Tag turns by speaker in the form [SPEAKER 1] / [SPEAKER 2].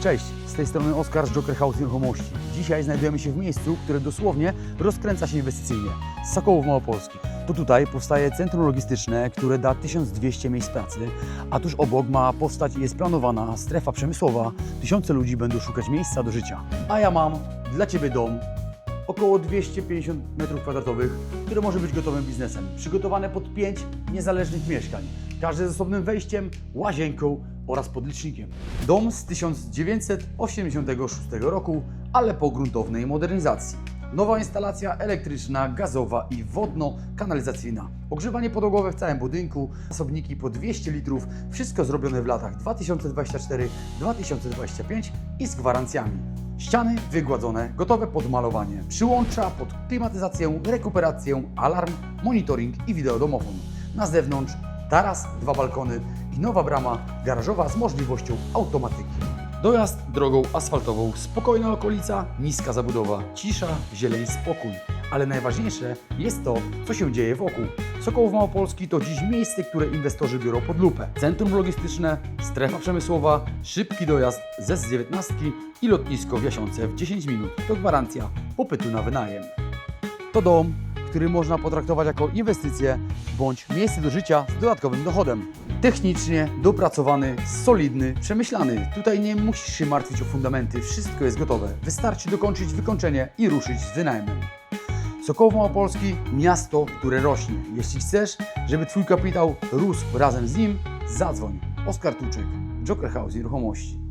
[SPEAKER 1] Cześć, z tej strony Oskar z Joker House Nieruchomości. Dzisiaj znajdujemy się w miejscu, które dosłownie rozkręca się inwestycyjnie. Z Sokołów Małopolskich. To tutaj powstaje centrum logistyczne, które da 1200 miejsc pracy, a tuż obok ma powstać i jest planowana strefa przemysłowa. Tysiące ludzi będą szukać miejsca do życia. A ja mam dla Ciebie dom około 250 m2, które może być gotowym biznesem. Przygotowane pod 5 niezależnych mieszkań, każde z osobnym wejściem, łazienką oraz podlicznikiem. Dom z 1986 roku, ale po gruntownej modernizacji. Nowa instalacja elektryczna, gazowa i wodno-kanalizacyjna. Ogrzewanie podłogowe w całym budynku, zasobniki po 200 litrów, wszystko zrobione w latach 2024-2025 i z gwarancjami. Ściany wygładzone, gotowe pod malowanie, przyłącza pod klimatyzację, rekuperację, alarm, monitoring i wideodomofon. Na zewnątrz taras, dwa balkony i nowa brama garażowa z możliwością automatyki. Dojazd drogą asfaltową, spokojna okolica, niska zabudowa, cisza, zieleń, spokój. Ale najważniejsze jest to, co się dzieje wokół. Sokołów Małopolski to dziś miejsce, które inwestorzy biorą pod lupę. Centrum logistyczne, strefa przemysłowa, szybki dojazd ze Z19 i lotnisko w Jasiące w 10 minut. To gwarancja popytu na wynajem. To dom, który można potraktować jako inwestycję bądź miejsce do życia z dodatkowym dochodem. Technicznie dopracowany, solidny, przemyślany. Tutaj nie musisz się martwić o fundamenty, wszystko jest gotowe. Wystarczy dokończyć wykończenie i ruszyć z wynajmem. Sokołów Małopolski, miasto, które rośnie. Jeśli chcesz, żeby Twój kapitał rósł razem z nim, zadzwoń. Oskar Tuczek, Joker House Nieruchomości.